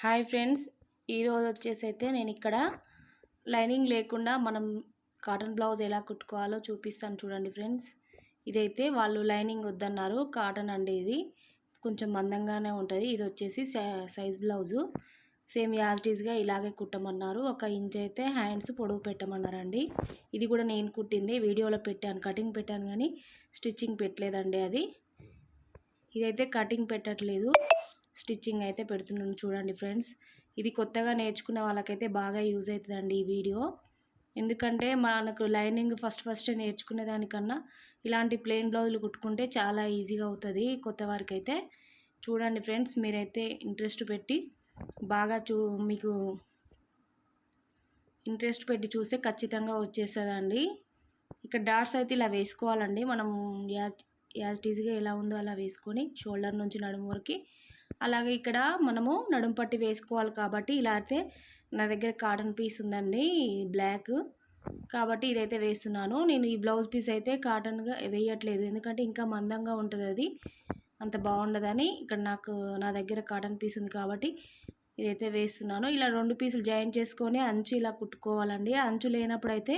Hi friends ఈరోజు వచ్చేసి అయితే నేను ఇక్కడ లైనింగ్ లేకుండా మనం కాటన్ బ్లౌజ్ ఎలా కుట్టుకోవాలో చూపిస్తాను చూడండి ఫ్రెండ్స్. ఇదైతే వాళ్ళు లైనింగ్ వద్దన్నారు కాటన్ అండి ఇది. కొంచెం మందంగానే ఉంటుంది. ఇది వచ్చేసి సైజ్ బ్లౌజు. సేమ్ యాజ్టీస్గా ఇలాగే కుట్టమన్నారు. ఒక ఇంచ్ అయితే హ్యాండ్స్ పొడవు పెట్టమన్నారండి. ఇది కూడా నేను కుట్టింది. వీడియోలో పెట్టాను కటింగ్ పెట్టాను కానీ స్టిచ్చింగ్ పెట్టలేదండి అది. ఇదైతే కటింగ్ పెట్టట్లేదు. స్టిచ్చింగ్ అయితే పెడుతున్నాను చూడండి ఫ్రెండ్స్. ఇది కొత్తగా నేర్చుకునే వాళ్ళకైతే బాగా యూజ్ అవుతుందండి ఈ వీడియో. ఎందుకంటే మనకు లైనింగ్ ఫస్ట్ ఫస్ట్ నేర్చుకునే దానికన్నా ఇలాంటి ప్లెయిన్ బ్లౌజులు కుట్టుకుంటే చాలా ఈజీగా అవుతుంది కొత్త వారికి అయితే చూడండి ఫ్రెండ్స్ మీరైతే ఇంట్రెస్ట్ పెట్టి బాగా చూ మీకు ఇంట్రెస్ట్ పెట్టి చూస్తే ఖచ్చితంగా వచ్చేస్తుందండి. ఇక్కడ డాట్స్ అయితే ఇలా వేసుకోవాలండి. మనం యాజ్ యాజ్ టీజ్గా ఎలా ఉందో అలా వేసుకొని షోల్డర్ నుంచి నడుము వరకు అలాగే ఇక్కడ మనము నడుము పట్టి వేసుకోవాలి కాబట్టి ఇలా అయితే నా దగ్గర కాటన్ పీస్ ఉందండి బ్లాక్. కాబట్టి ఇదైతే వేస్తున్నాను. నేను ఈ బ్లౌజ్ పీస్ అయితే కాటన్గా వేయట్లేదు. ఎందుకంటే ఇంకా మందంగా ఉంటుంది అది. అంత బాగుండదని ఇక్కడ నాకు నా దగ్గర కాటన్ పీస్ ఉంది కాబట్టి ఇదైతే వేస్తున్నాను. ఇలా రెండు పీసులు జాయిన్ చేసుకొని అంచు ఇలా కుట్టుకోవాలండి. అంచు లేనప్పుడైతే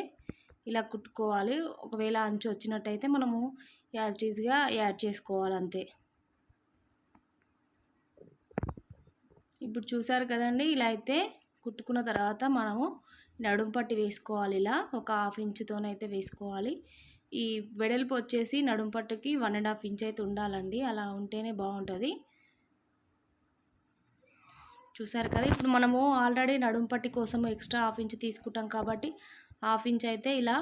ఇలా కుట్టుకోవాలి. ఒకవేళ అంచు వచ్చినట్టయితే మనము యాజ్ టీజ్గా యాడ్ చేసుకోవాలి అంతే. ఇప్పుడు చూసారు కదండి ఇలా అయితే కుట్టుకున్న తర్వాత మనము నడుము పట్టి వేసుకోవాలి. ఇలా ఒక హాఫ్ ఇంచుతోనైతే వేసుకోవాలి. ఈ వెడల్పు వచ్చేసి నడుము పట్టుకి వన్ అండ్ హాఫ్ ఇంచ్ అయితే ఉండాలండి. అలా ఉంటేనే బాగుంటుంది. చూసారు కదా ఇప్పుడు మనము ఆల్రెడీ నడుము పట్టి కోసం ఎక్స్ట్రా హాఫ్ ఇంచ్ తీసుకుంటాం కాబట్టి హాఫ్ ఇంచ్ అయితే ఇలా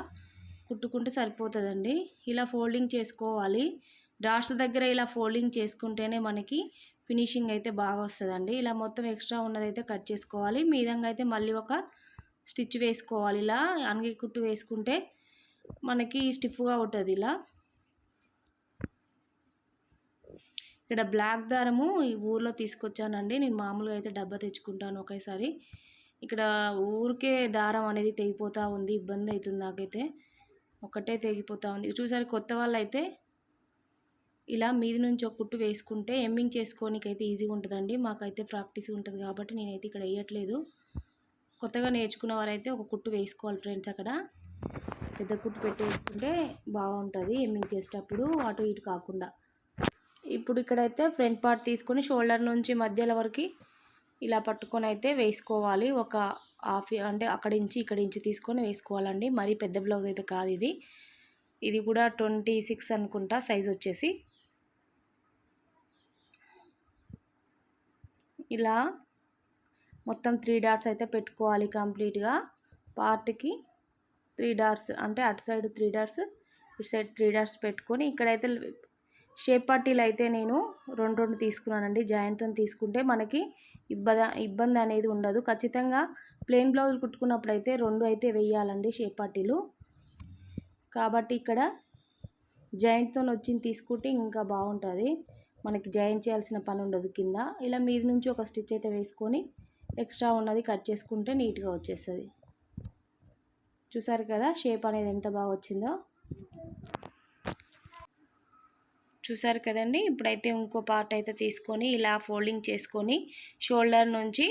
కుట్టుకుంటే సరిపోతుందండి. ఇలా ఫోల్డింగ్ చేసుకోవాలి. డాట్స్ దగ్గర ఇలా ఫోల్డింగ్ చేసుకుంటేనే మనకి ఫినిషింగ్ అయితే బాగా వస్తుందండి. ఇలా మొత్తం ఎక్స్ట్రా ఉన్నదైతే కట్ చేసుకోవాలి. మీదంగా అయితే మళ్ళీ ఒక స్టిచ్ వేసుకోవాలి. ఇలా అనగి కుట్టు వేసుకుంటే మనకి స్టిఫ్గా ఉంటుంది ఇలా. ఇక్కడ బ్లాక్ దారము ఈ ఊర్లో తీసుకొచ్చానండి. నేను మామూలుగా అయితే డబ్బా తెచ్చుకుంటాను ఒకేసారి. ఇక్కడ ఊరికే దారం అనేది తెగిపోతూ ఉంది. ఇబ్బంది అవుతుంది నాకైతే. ఒకటే తెగిపోతూ ఉంది. చూసారు కొత్త వాళ్ళు అయితే ఇలా మీది నుంచి ఒక కుట్టు వేసుకుంటే ఎమ్మింగ్ చేసుకోనికైతే ఈజీగా ఉంటుందండి. మాకైతే ప్రాక్టీస్ ఉంటుంది కాబట్టి నేనైతే ఇక్కడ వేయట్లేదు. కొత్తగా నేర్చుకున్న వారైతే ఒక కుట్టు వేసుకోవాలి ఫ్రెండ్స్ అక్కడ. పెద్ద కుట్టు పెట్టేసుకుంటే బాగుంటుంది ఎమ్మింగ్ చేసేటప్పుడు అటు ఇటు కాకుండా. ఇప్పుడు ఇక్కడైతే ఫ్రంట్ పార్ట్ తీసుకొని షోల్డర్ నుంచి మధ్యల వరకు ఇలా పట్టుకొని అయితే వేసుకోవాలి. ఒక హాఫ్ అంటే అక్కడి నుంచి ఇక్కడి నుంచి తీసుకొని వేసుకోవాలండి. మరీ పెద్ద బ్లౌజ్ అయితే కాదు ఇది. ఇది కూడా ట్వంటీ సిక్స్ అనుకుంటా సైజ్ వచ్చేసి. ఇలా మొత్తం త్రీ డాట్స్ అయితే పెట్టుకోవాలి కంప్లీట్గా. పార్ట్కి త్రీ డాట్స్ అంటే అటు సైడ్ త్రీ డాట్స్ ఇటు సైడ్ త్రీ డాట్స్ పెట్టుకొని ఇక్కడైతే షేప్ పట్టీలు అయితే నేను రెండు రెండు తీసుకున్నానండి. జాయింట్తో తీసుకుంటే మనకి ఇబ్బంది ఇబ్బంది అనేది ఉండదు. ఖచ్చితంగా ప్లెయిన్ బ్లౌజులు కుట్టుకున్నప్పుడు అయితే రెండు అయితే వేయాలండి షేప్ పట్టీలు. కాబట్టి ఇక్కడ జాయింట్తో వచ్చింది తీసుకుంటే ఇంకా బాగుంటుంది. మనకి జాయిన్ చేయాల్సిన పని ఉండదు కింద. ఇలా మీది నుంచి ఒక స్టిచ్ అయితే వేసుకొని ఎక్స్ట్రా ఉన్నది కట్ చేసుకుంటే నీట్గా వచ్చేస్తుంది. చూసారు కదా షేప్ అనేది ఎంత బాగా వచ్చిందో? చూసారు కదండి? ఇప్పుడైతే ఇంకో పార్ట్ అయితే తీసుకొని ఇలా ఫోల్డింగ్ చేసుకొని షోల్డర్ నుంచి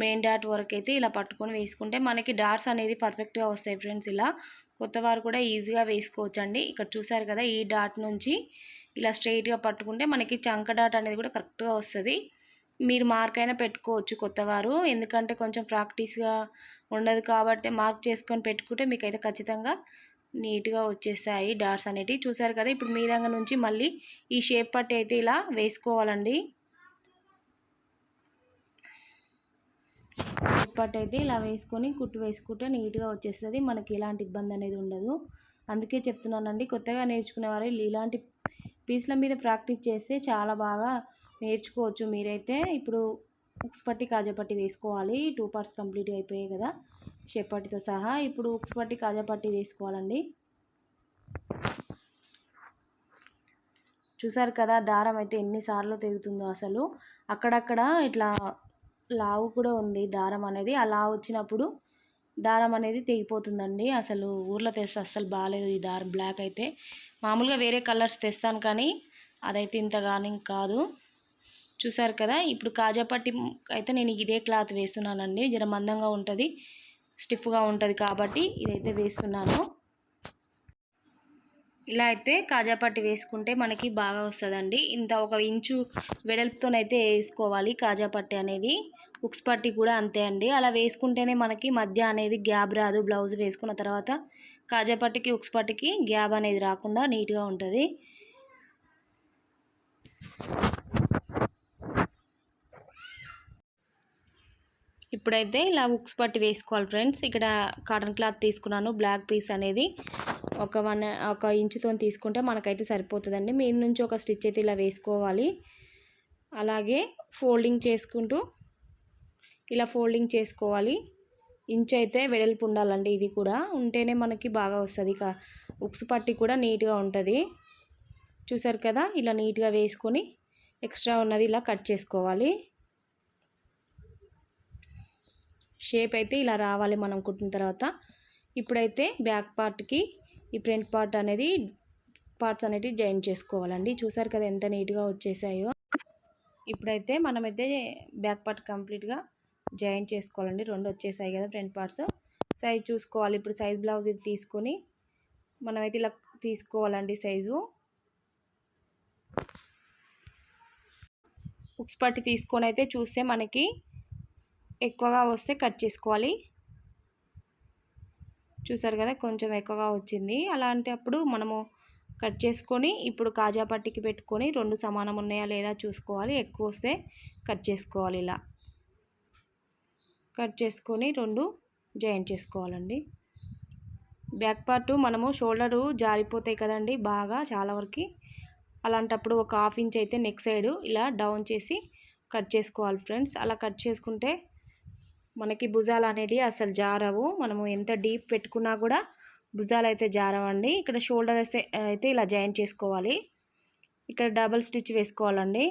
మెయిన్ డాట్ వరకు అయితే ఇలా పట్టుకొని వేసుకుంటే మనకి డాట్స్ అనేది పర్ఫెక్ట్గా వస్తాయి ఫ్రెండ్స్. ఇలా కొత్త వారు కూడా ఈజీగా వేసుకోవచ్చండి. ఇక్కడ చూసారు కదా ఈ డాట్ నుంచి ఇలా స్ట్రైట్గా పట్టుకుంటే మనకి చంక డాట్ అనేది కూడా కరెక్ట్గా వస్తుంది. మీరు మార్క్ అయినా పెట్టుకోవచ్చు కొత్తవారు. ఎందుకంటే కొంచెం ప్రాక్టీస్గా ఉండదు కాబట్టి మార్క్ చేసుకొని పెట్టుకుంటే మీకు అయితే ఖచ్చితంగా నీట్గా వచ్చేసాయి డాట్స్ అనేటివి చూసారు కదా ఇప్పుడు మీ దగ్గర నుంచి మళ్ళీ ఈ షేప్ పట్టి అయితే ఇలా వేసుకోవాలండి. షేప్ పట్టి అయితే ఇలా వేసుకొని కుట్టు వేసుకుంటే నీట్గా వచ్చేస్తుంది. మనకి ఎలాంటి ఇబ్బంది అనేది ఉండదు. అందుకే చెప్తున్నానండి కొత్తగా నేర్చుకునే వారు ఇలాంటి పీస్ల మీద ప్రాక్టీస్ చేస్తే చాలా బాగా నేర్చుకోవచ్చు మీరైతే. ఇప్పుడు ఉక్స్ పట్టి కాజాపట్టి వేసుకోవాలి. టూ పార్ట్స్ కంప్లీట్ అయిపోయాయి కదా. షేప్ సహా ఇప్పుడు ఉక్స్ పట్టి కాజాపట్టి వేసుకోవాలండి. చూసారు కదా దారం అయితే ఎన్నిసార్లు తెగుతుందో అసలు. అక్కడక్కడ ఇట్లా లావు కూడా ఉంది దారం అనేది. ఆ లావు వచ్చినప్పుడు దారం అనేది తెగిపోతుందండి. అసలు ఊర్లో తెస్తే అస్సలు బాగాలేదు ఈ దారం బ్లాక్ అయితే. మామూలుగా వేరే కలర్స్ తెస్తాను కానీ అదైతే ఇంతగాని కాదు. చూసారు కదా ఇప్పుడు కాజాపట్టి అయితే నేను ఇదే క్లాత్ వేస్తున్నానండి. జర మందంగా ఉంటుంది స్టిఫ్గా ఉంటుంది కాబట్టి ఇదైతే వేస్తున్నాను. ఇలా అయితే కాజా పట్టి వేసుకుంటే మనకి బాగా వస్తుందండి. ఇంత ఒక ఇంచు వెడల్పుతోనైతే వేసుకోవాలి కాజా పట్టి అనేది. ఉక్స్ పట్టి కూడా అంతే అండి. అలా వేసుకుంటేనే మనకి మధ్య అనేది గ్యాప్ రాదు. బ్లౌజ్ వేసుకున్న తర్వాత కాజా పట్టికి ఉక్స్ పట్టికి గ్యాబ్ అనేది రాకుండా నీట్గా ఉంటుంది. ఇప్పుడైతే ఇలా ఉక్స్ పట్టి వేసుకోవాలి ఫ్రెండ్స్. ఇక్కడ కాటన్ క్లాత్ తీసుకున్నాను. బ్లాక్ పీస్ అనేది. ఒక వన్ ఒక ఇంచుతో తీసుకుంటే మనకైతే సరిపోతుందండి. మీద నుంచి ఒక స్టిచ్ అయితే ఇలా వేసుకోవాలి. అలాగే ఫోల్డింగ్ చేసుకుంటూ ఇలా ఫోల్డింగ్ చేసుకోవాలి. ఇంచు అయితే వెడల్పు ఉండాలండి ఇది కూడా. ఉంటేనే మనకి బాగా వస్తుంది. ఇక ఉక్స్ పట్టి కూడా నీట్గా ఉంటుంది. చూసారు కదా? ఇలా నీట్గా వేసుకొని ఎక్స్ట్రా ఉన్నది ఇలా కట్ చేసుకోవాలి. షేప్ అయితే ఇలా రావాలి మనం కుట్టిన తర్వాత. ఇప్పుడైతే బ్యాక్ పార్ట్కి ఈ ఫ్రంట్ పార్ట్ అనేది పార్ట్స్ అనేటివి జాయిన్ చేసుకోవాలండి. చూసారు కదా ఎంత నీట్గా వచ్చేసాయో. ఇప్పుడైతే మనమైతే బ్యాక్ పార్ట్ కంప్లీట్గా జాయిన్ చేసుకోవాలండి. రెండు వచ్చేసాయి కదా ఫ్రంట్ పార్ట్స్. సైజ్ చూసుకోవాలి. ఇప్పుడు సైజ్ బ్లౌజ్ ఇది తీసుకొని మనమైతే ఇలా తీసుకోవాలండి సైజు. ఉక్స్ పట్టి తీసుకొని అయితే చూస్తే మనకి ఎక్కువగా వస్తే కట్ చేసుకోవాలి. చూసారు కదా కొంచెం ఎక్కువగా వచ్చింది. అలాంటి అప్పుడు మనము కట్ చేసుకొని ఇప్పుడు కాజా పట్టికి పెట్టుకొని రెండు సమానం ఉన్నాయా లేదా చూసుకోవాలి. ఎక్కువ వస్తే కట్ చేసుకోవాలి ఇలా. కట్ చేసుకొని రెండు జాయిన్ చేసుకోవాలండి. బ్యాక్ పార్ట్ మనము షోల్డరు జారిపోతాయి కదండి బాగా చాలా వరకు. అలాంటప్పుడు ఒక హాఫ్ ఇంచ్ అయితే నెక్ సైడ్ ఇలా డౌన్ చేసి కట్ చేసుకోవాలి ఫ్రెండ్స్. అలా కట్ చేసుకుంటే మనకి భుజాలు అనేవి అసలు జారవు. మనము ఎంత డీప్ పెట్టుకున్నా కూడా భుజాలు అయితే జారవండి. ఇక్కడ షోల్డర్ అయితే అయితే ఇలా జాయిన్ చేసుకోవాలి. ఇక్కడ డబల్ స్టిచ్ వేసుకోవాలండి.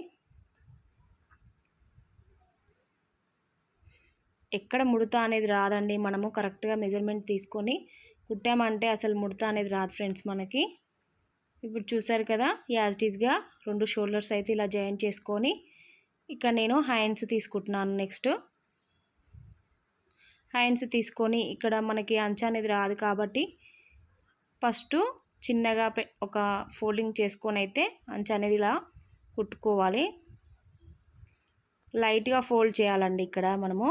ఎక్కడ ముడత అనేది రాదండి. మనము కరెక్ట్గా మెజర్మెంట్ తీసుకొని కుట్టామంటే అసలు ముడత అనేది రాదు ఫ్రెండ్స్ మనకి. ఇప్పుడు చూసారు కదా యాజ్టీస్గా రెండు షోల్డర్స్ అయితే ఇలా జాయిన్ చేసుకొని ఇక్కడ నేను హ్యాండ్స్ తీసుకుంటున్నాను నెక్స్ట్. హ్యాండ్స్ తీసుకొని ఇక్కడ మనకి అంచు అనేది రాదు కాబట్టి ఫస్ట్ చిన్నగా ఒక ఫోల్డింగ్ చేసుకొని అయితే అంచు అనేది ఇలా కుట్టుకోవాలి. లైట్గా ఫోల్డ్ చేయాలండి ఇక్కడ మనము.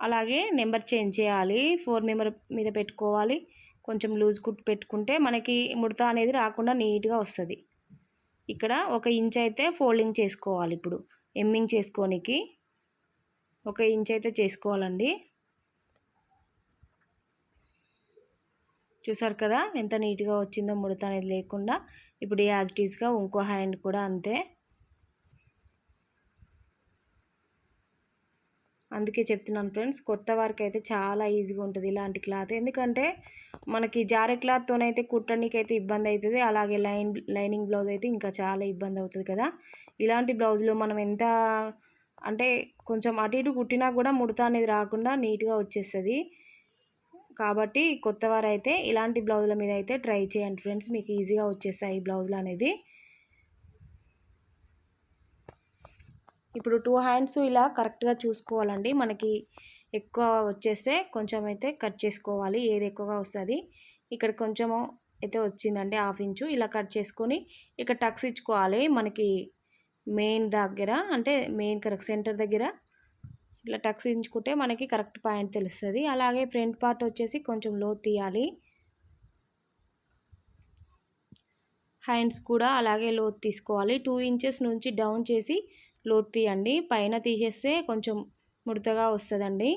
అలాగే నెంబర్ చేంజ్ చేయాలి ఫోర్ మెంబర్ మీద పెట్టుకోవాలి. కొంచెం లూజ్ కుట్ పెట్టుకుంటే మనకి ముడత అనేది రాకుండా నీట్గా వస్తుంది. ఇక్కడ ఒక ఇంచ్ అయితే ఫోల్డింగ్ చేసుకోవాలి ఇప్పుడు. ఎమ్మింగ్ చేసుకోనికి ఒక ఇంచ్ అయితే చేసుకోవాలండి. చూసారు కదా ఎంత నీట్గా వచ్చిందో ముడత అనేది లేకుండా ఇప్పుడు యాజ్ టీస్గా ఇంకో హ్యాండ్ కూడా అంతే. అందుకే చెప్తున్నాను ఫ్రెండ్స్ కొత్త వారికి అయితే చాలా ఈజీగా ఉంటుంది ఇలాంటి క్లాత్. ఎందుకంటే మనకి జారే క్లాత్తోనైతే కుట్టడానికి అయితే ఇబ్బంది అవుతుంది అలాగే లైన్ లైనింగ్ బ్లౌజ్ అయితే ఇంకా చాలా ఇబ్బంది అవుతుంది కదా. ఇలాంటి బ్లౌజులు మనం ఎంత అంటే కొంచెం అటు ఇటు కుట్టినా కూడా ముడత అనేది రాకుండా నీట్గా వచ్చేస్తుంది. కాబట్టి కొత్తవారు అయితే ఇలాంటి బ్లౌజుల మీద అయితే ట్రై చేయండి ఫ్రెండ్స్. మీకు ఈజీగా వచ్చేస్తాయి ఈ బ్లౌజులు అనేది. ఇప్పుడు టూ హ్యాండ్స్ ఇలా కరెక్ట్గా చూసుకోవాలండి. మనకి ఎక్కువ వచ్చేస్తే కొంచెం అయితే కట్ చేసుకోవాలి. ఏది ఎక్కువగా వస్తుంది. ఇక్కడ కొంచెము అయితే వచ్చిందండి హాఫ్ ఇంచు. ఇలా కట్ చేసుకొని ఇక్కడ టక్స్ ఇచ్చుకోవాలి. మనకి మెయిన్ దగ్గర అంటే మెయిన్ కరెక్ట్ సెంటర్ దగ్గర ఇట్లా టక్స్ ఇంచుకుంటే మనకి కరెక్ట్ పాయింట్ తెలుస్తుంది. అలాగే ఫ్రంట్ పార్ట్ వచ్చేసి కొంచెం లో తీయాలి. హ్యాండ్స్ కూడా అలాగే లోతు తీసుకోవాలి. టూ ఇంచెస్ నుంచి డౌన్ చేసి లోతు తీయండి. పైన తీసేస్తే కొంచెం ముడతగా వస్తుందండి.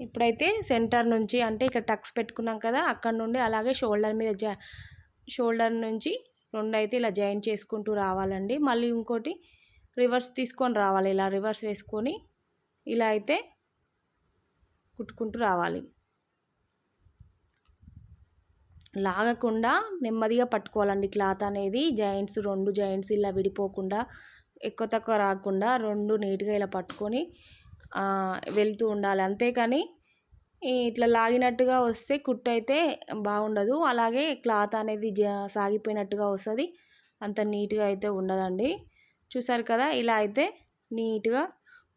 ఇప్పుడైతే సెంటర్ నుంచి అంటే ఇక్కడ టక్స్ పెట్టుకున్నాం కదా అక్కడ నుండి అలాగే షోల్డర్ మీద జా షోల్డర్ నుంచి రెండు అయితే ఇలా జాయిన్ చేసుకుంటూ రావాలండి. మళ్ళీ ఇంకోటి రివర్స్ తీసుకొని రావాలి. ఇలా రివర్స్ వేసుకొని ఇలా అయితే కుట్టుకుంటూ రావాలి. లాగకుండా నెమ్మదిగా పట్టుకోవాలండి క్లాత్ అనేది. జాయింట్స్ రెండు జాయింట్స్ ఇలా విడిపోకుండా ఎక్కువ తక్కువ రాకుండా రెండు నీట్గా ఇలా పట్టుకొని వెళ్తూ ఉండాలి. అంతేకాని ఇట్లా లాగినట్టుగా వస్తే కుట్టు అయితే బాగుండదు. అలాగే క్లాత్ అనేది సాగిపోయినట్టుగా వస్తుంది. అంత నీట్గా అయితే ఉండదండి. చూసారు కదా ఇలా అయితే నీట్గా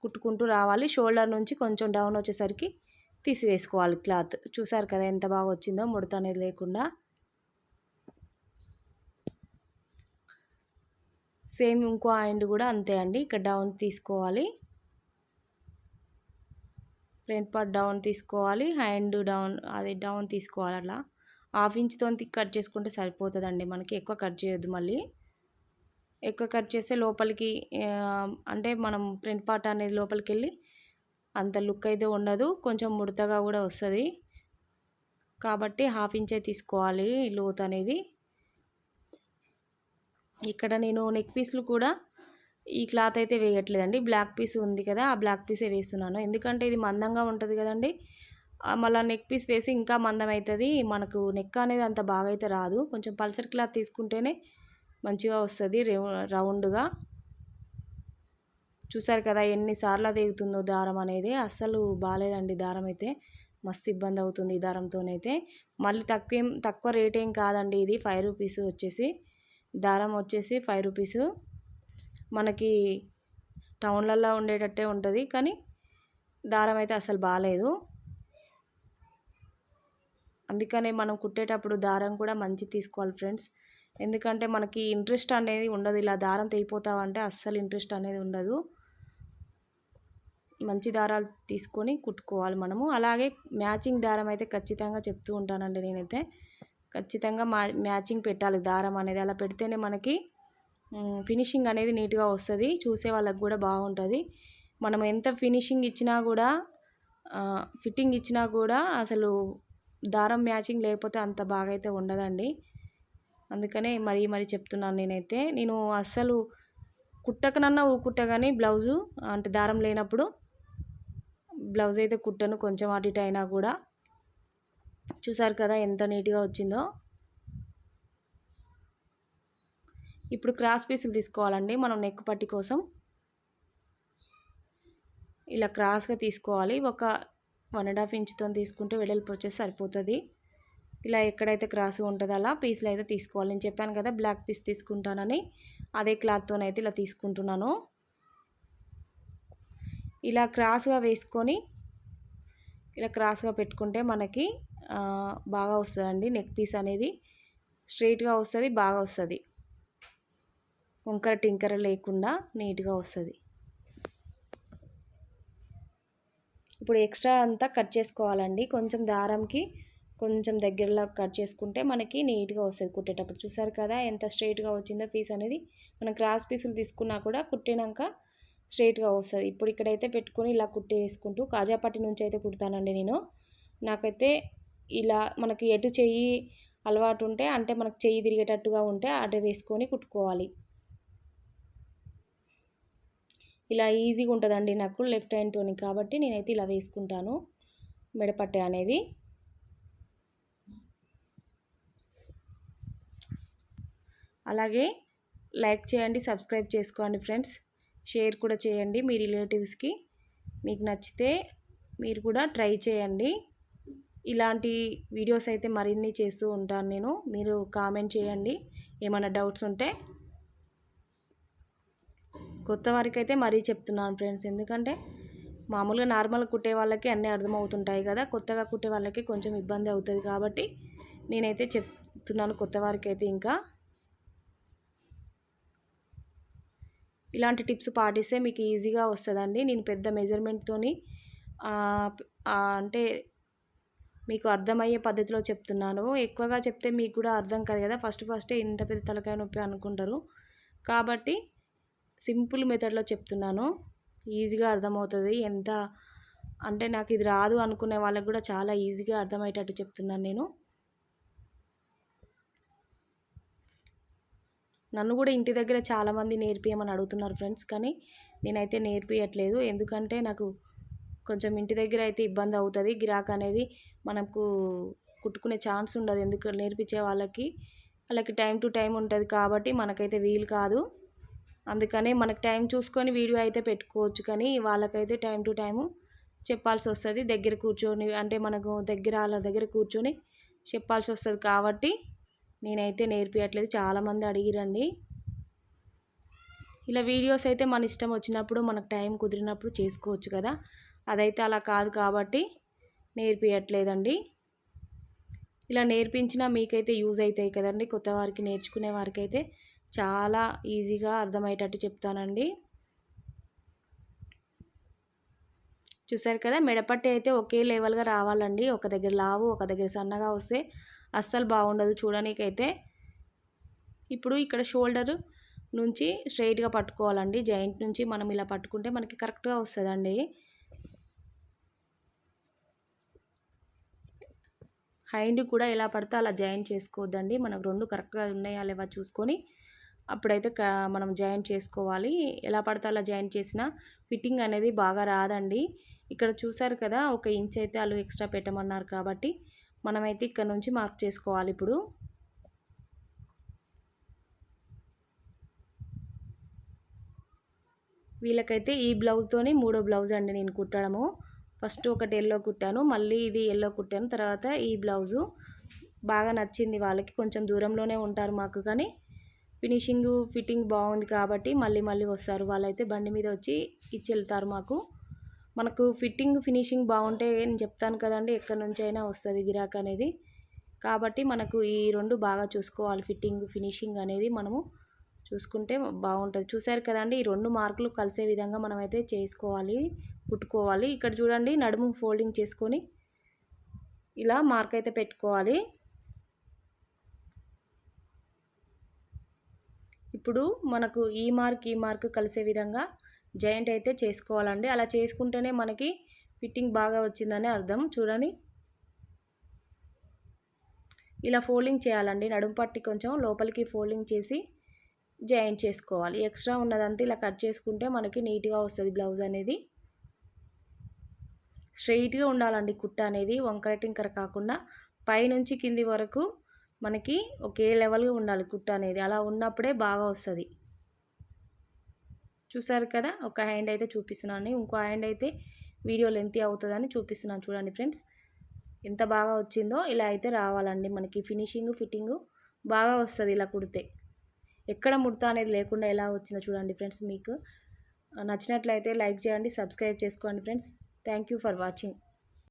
కుట్టుకుంటూ రావాలి. షోల్డర్ నుంచి కొంచెం డౌన్ వచ్చేసరికి తీసివేసుకోవాలి క్లాత్. చూసారు కదా ఎంత బాగా వచ్చిందో ముడత అనేది లేకుండా. సేమ్ ఇంకో హ్యాండ్ కూడా అంతే అండి. ఇక్కడ డౌన్ తీసుకోవాలి. ఫ్రంట్ పార్ట్ డౌన్ తీసుకోవాలి హ్యాండ్ డౌన్ అది డౌన్ తీసుకోవాలి అలా హాఫ్ ఇంచ్తో కట్ చేసుకుంటే సరిపోతుందండి మనకి ఎక్కువ కట్ చేయొద్దు మళ్ళీ. ఎక్కువ కట్ చేస్తే లోపలికి అంటే మనం ప్రింట్ పార్ట్ అనేది లోపలికి వెళ్ళి అంత లుక్ అయితే ఉండదు కొంచెం ముడతగా కూడా వస్తుంది. కాబట్టి హాఫ్ ఇంచే తీసుకోవాలి లోత్ అనేది ఇక్కడ నేను నెక్ పీస్లు కూడా ఈ క్లాత్ అయితే వేయట్లేదండి. బ్లాక్ పీస్ ఉంది కదా ఆ బ్లాక్ పీసే వేస్తున్నాను. ఎందుకంటే ఇది మందంగా ఉంటుంది కదండి. మళ్ళీ నెక్ పీస్ వేసి ఇంకా మందం అవుతుంది మనకు నెక్ అనేది అంత బాగా అయితే రాదు. కొంచెం పల్సర్ క్లాత్ తీసుకుంటేనే మంచిగా వస్తుంది రౌండ్గా. చూసారు కదా ఎన్నిసార్లు దిగుతుందో దారం అనేది. అస్సలు బాగాలేదండి దారం అయితే. మస్తు ఇబ్బంది అవుతుంది ఈ దారంతోనైతే. మళ్ళీ తక్కువ తక్కువ రేట్ ఏం కాదండి ఇది. ఫైవ్ రూపీస్ వచ్చేసి. దారం వచ్చేసి ఫైవ్ రూపీస్. మనకి టౌన్లలో ఉండేటట్టే ఉంటుంది. కానీ దారం అయితే అసలు బాగాలేదు అందుకనే మనం కుట్టేటప్పుడు దారం కూడా మంచి తీసుకోవాలి ఫ్రెండ్స్. ఎందుకంటే మనకి ఇంట్రెస్ట్ అనేది ఉండదు. ఇలా దారం తెగిపోతామంటే అస్సలు ఇంట్రెస్ట్ అనేది ఉండదు. మంచి దారాలు తీసుకొని కుట్టుకోవాలి మనము. అలాగే మ్యాచింగ్ దారం అయితే ఖచ్చితంగా చెప్తూ ఉంటానండి నేనైతే. ఖచ్చితంగా మా మ్యాచింగ్ పెట్టాలి. దారం అనేది అలా పెడితేనే మనకి ఫినిషింగ్ అనేది నీట్గా వస్తుంది. చూసే వాళ్ళకి కూడా బాగుంటుంది. మనం ఎంత ఫినిషింగ్ ఇచ్చినా కూడా ఫిట్టింగ్ ఇచ్చినా కూడా అసలు దారం మ్యాచింగ్ లేకపోతే అంత బాగా అయితే ఉండదండి. అందుకనే మరీ మరీ చెప్తున్నాను నేనైతే. నేను అస్సలు కుట్టకనన్నా ఊకుట్ట కానీ బ్లౌజు అంటే దారం లేనప్పుడు బ్లౌజ్ అయితే కుట్టను కొంచెం అటు ఇటు అయినా కూడా. చూసారు కదా ఎంత నీట్గా వచ్చిందో. ఇప్పుడు క్రాస్ పీసులు తీసుకోవాలండి. మనం నెక్ పట్టి కోసం ఇలా క్రాస్గా తీసుకోవాలి. ఒక వన్ అండ్ హాఫ్ ఇంచ్తో తీసుకుంటే వెడల్పు వచ్చేసి సరిపోతుంది. ఇలా ఎక్కడైతే క్రాస్ ఉంటుందో అలా పీసులు అయితే తీసుకోవాలి. నేను చెప్పాను కదా బ్లాక్ పీస్ తీసుకుంటానని. అదే క్లాత్తోనైతే ఇలా తీసుకుంటున్నాను. ఇలా క్రాస్గా వేసుకొని ఇలా క్రాస్గా పెట్టుకుంటే మనకి బాగా వస్తుందండి. నెక్ పీస్ అనేది స్ట్రైట్గా వస్తుంది బాగా వస్తుంది. వంకర టింకర లేకుండా నీట్గా వస్తుంది. ఇప్పుడు ఎక్స్ట్రా అంతా కట్ చేసుకోవాలండి. కొంచెం దారంకి కొంచెం దగ్గరలో కట్ చేసుకుంటే మనకి నీట్గా వస్తుంది కుట్టేటప్పుడు. చూసారు కదా ఎంత స్ట్రైట్గా వచ్చిందో పీస్ అనేది. మనం క్రాస్ పీసులు తీసుకున్నా కూడా కుట్టినాక స్ట్రైట్గా వస్తుంది. ఇప్పుడు ఇక్కడైతే పెట్టుకొని ఇలా కుట్టేసుకుంటూ కాజాపట్టి నుంచి అయితే కుడతానండి నేను. నాకైతే ఇలా మనకి ఎటు చెయ్యి అలవాటు ఉంటే అంటే మనకు చెయ్యి తిరిగేటట్టుగా ఉంటే అటు వేసుకొని కుట్టుకోవాలి. ఇలా ఈజీగా ఉంటుందండి నాకు లెఫ్ట్ హ్యాండ్తో కాబట్టి నేనైతే ఇలా వేసుకుంటాను. మెడపట్టె అనేది. అలాగే లైక్ చేయండి సబ్స్క్రైబ్ చేసుకోండి ఫ్రెండ్స్. షేర్ కూడా చేయండి మీ రిలేటివ్స్కి. మీకు నచ్చితే మీరు కూడా ట్రై చేయండి. ఇలాంటి వీడియోస్ అయితే మరిన్ని చేస్తూ ఉంటాను నేను. మీరు కామెంట్ చేయండి. ఏమైనా డౌట్స్ ఉంటే కొత్త వారికి అయితే మరీ చెప్తున్నాను ఫ్రెండ్స్. ఎందుకంటే మామూలుగా నార్మల్ కుట్టే వాళ్ళకి అన్నీ అర్థమవుతుంటాయి కదా. కొత్తగా కుట్టే వాళ్ళకి కొంచెం ఇబ్బంది అవుతుంది కాబట్టి నేనైతే చెప్తున్నాను కొత్త వారికి అయితే ఇంకా. ఇలాంటి టిప్స్ పాటిస్తే మీకు ఈజీగా వస్తుందండి. నేను పెద్ద మెజర్మెంట్తో అంటే మీకు అర్థమయ్యే పద్ధతిలో చెప్తున్నాను. ఎక్కువగా చెప్తే మీకు కూడా అర్థం కాదు కదా. ఫస్ట్ ఫస్టే ఇంత పెద్ద తలకాయ నొప్పి అనుకుంటారు. కాబట్టి సింపుల్ మెథడ్లో చెప్తున్నాను. ఈజీగా అర్థమవుతుంది. ఎంత అంటే నాకు ఇది రాదు అనుకునే వాళ్ళకి కూడా చాలా ఈజీగా అర్థమయ్యేటట్టు చెప్తున్నాను నేను. నన్ను కూడా ఇంటి దగ్గర చాలామంది నేర్పియమని అడుగుతున్నారు ఫ్రెండ్స్ కానీ నేనైతే నేర్పియట్లేదు. ఎందుకంటే నాకు కొంచెం ఇంటి దగ్గర అయితే ఇబ్బంది అవుతుంది. గిరాక్ అనేది మనకు కుట్టుకునే ఛాన్స్ ఉండదు. ఎందుకు నేర్పించే వాళ్ళకి? వాళ్ళకి టైం టు టైం ఉంటుంది కాబట్టి మనకైతే వీలు కాదు. అందుకనే మనకు టైం చూసుకొని వీడియో అయితే పెట్టుకోవచ్చు కానీ వాళ్ళకైతే టైం టు టైము చెప్పాల్సి వస్తుంది. దగ్గర కూర్చొని అంటే మనకు దగ్గర వాళ్ళ దగ్గర కూర్చొని చెప్పాల్సి వస్తుంది. కాబట్టి నేనైతే నేర్పించట్లేదు చాలామంది అడిగిరండి. ఇలా వీడియోస్ అయితే మన ఇష్టం వచ్చినప్పుడు మనకు టైం కుదిరినప్పుడు చేసుకోవచ్చు కదా. అదైతే అలా కాదు కాబట్టి నేర్పియట్లేదండి. ఇలా నేర్పించినా మీకైతే యూజ్ అవుతాయి కదండి. కొత్త వారికి నేర్చుకునే వారికి అయితే చాలా ఈజీగా అర్థమయ్యేటట్టు చెప్తానండి. చూసారు కదా మెడపట్టి అయితే ఒకే లెవెల్గా రావాలండి. ఒక దగ్గర లావు ఒక దగ్గర సన్నగా వస్తే అస్సలు బాగుండదు చూడడానికైతే ఇప్పుడు ఇక్కడ షోల్డర్ నుంచి స్ట్రైట్గా పట్టుకోవాలండి. జాయింట్ నుంచి మనం ఇలా పట్టుకుంటే మనకి కరెక్ట్గా వస్తుందండి. హైండ్ కూడా ఎలా పడితే అలా జాయింట్ చేసుకోవద్దండి. మనకు రెండు కరెక్ట్గా ఉన్నాయా లేవా చూసుకొని అప్పుడైతే మనం జాయింట్ చేసుకోవాలి. ఎలా పడితే అలా జాయింట్ చేసినా ఫిట్టింగ్ అనేది బాగా రాదండి. ఇక్కడ చూసారు కదా ఒక ఇంచ్ అయితే వాళ్ళు ఎక్స్ట్రా పెట్టమన్నారు కాబట్టి మనమైతే ఇక్కడ నుంచి మార్క్ చేసుకోవాలి ఇప్పుడు. వీళ్ళకైతే ఈ బ్లౌజ్తోని మూడో బ్లౌజ్ అండి నేను కుట్టడము. ఫస్ట్ ఒకటి ఎల్లో కుట్టాను మళ్ళీ ఇది ఎల్లో కుట్టాను తర్వాత ఈ బ్లౌజు. బాగా నచ్చింది వాళ్ళకి కొంచెం దూరంలోనే ఉంటారు మాకు కానీ ఫినిషింగ్ ఫిట్టింగ్ బాగుంది కాబట్టి మళ్ళీ మళ్ళీ వస్తారు. వాళ్ళైతే బండి మీద వచ్చి ఇచ్చి వెళ్తారు మాకు. మనకు ఫిట్టింగ్ ఫినిషింగ్ బాగుంటే నేను చెప్తాను కదండి ఎక్కడి నుంచి అయినా వస్తుంది గిరాక్ అనేది. కాబట్టి మనకు ఈ రెండు బాగా చూసుకోవాలి. ఫిట్టింగ్ ఫినిషింగ్ అనేది మనము చూసుకుంటే బాగుంటుంది. చూసారు కదండి ఈ రెండు మార్కులు కలిసే విధంగా మనమైతే చేసుకోవాలి కుట్టుకోవాలి. ఇక్కడ చూడండి నడుము ఫోల్డింగ్ చేసుకొని ఇలా మార్క్ అయితే పెట్టుకోవాలి. ఇప్పుడు మనకు ఈ మార్క్ ఈ మార్క్ కలిసే విధంగా జాయింట్ అయితే చేసుకోవాలండి. అలా చేసుకుంటేనే మనకి ఫిట్టింగ్ బాగా వచ్చిందని అర్థం. చూడండి. ఇలా ఫోల్డింగ్ చేయాలండి. నడుము పట్టి కొంచెం లోపలికి ఫోల్డింగ్ చేసి జాయింట్ చేసుకోవాలి. ఎక్స్ట్రా ఉన్నదంతా ఇలా కట్ చేసుకుంటే మనకి నీట్గా వస్తుంది బ్లౌజ్ అనేది. స్ట్రైట్గా ఉండాలండి కుట్ట అనేది. వంకర టింకర కాకుండా పైనుంచి కింది వరకు మనకి ఒకే లెవెల్గా ఉండాలి కుట్ట అనేది. అలా ఉన్నప్పుడే బాగా వస్తుంది. చూసారు కదా? ఒక హ్యాండ్ అయితే చూపిస్తున్నాను. ఇంకో హ్యాండ్ అయితే వీడియో లెంత్ అవుతుందని చూపిస్తున్నాను చూడండి ఫ్రెండ్స్. ఎంత బాగా వచ్చిందో ఇలా అయితే రావాలండి మనకి. ఫినిషింగ్ ఫిట్టింగ్ బాగా వస్తుంది ఇలా కుడితే. ఎక్కడ ముడత అనేది లేకుండా ఎలా వచ్చిందో చూడండి ఫ్రెండ్స్ మీకు. నచ్చినట్లయితే లైక్ చేయండి సబ్స్క్రైబ్ చేసుకోండి ఫ్రెండ్స్. Thank for watching.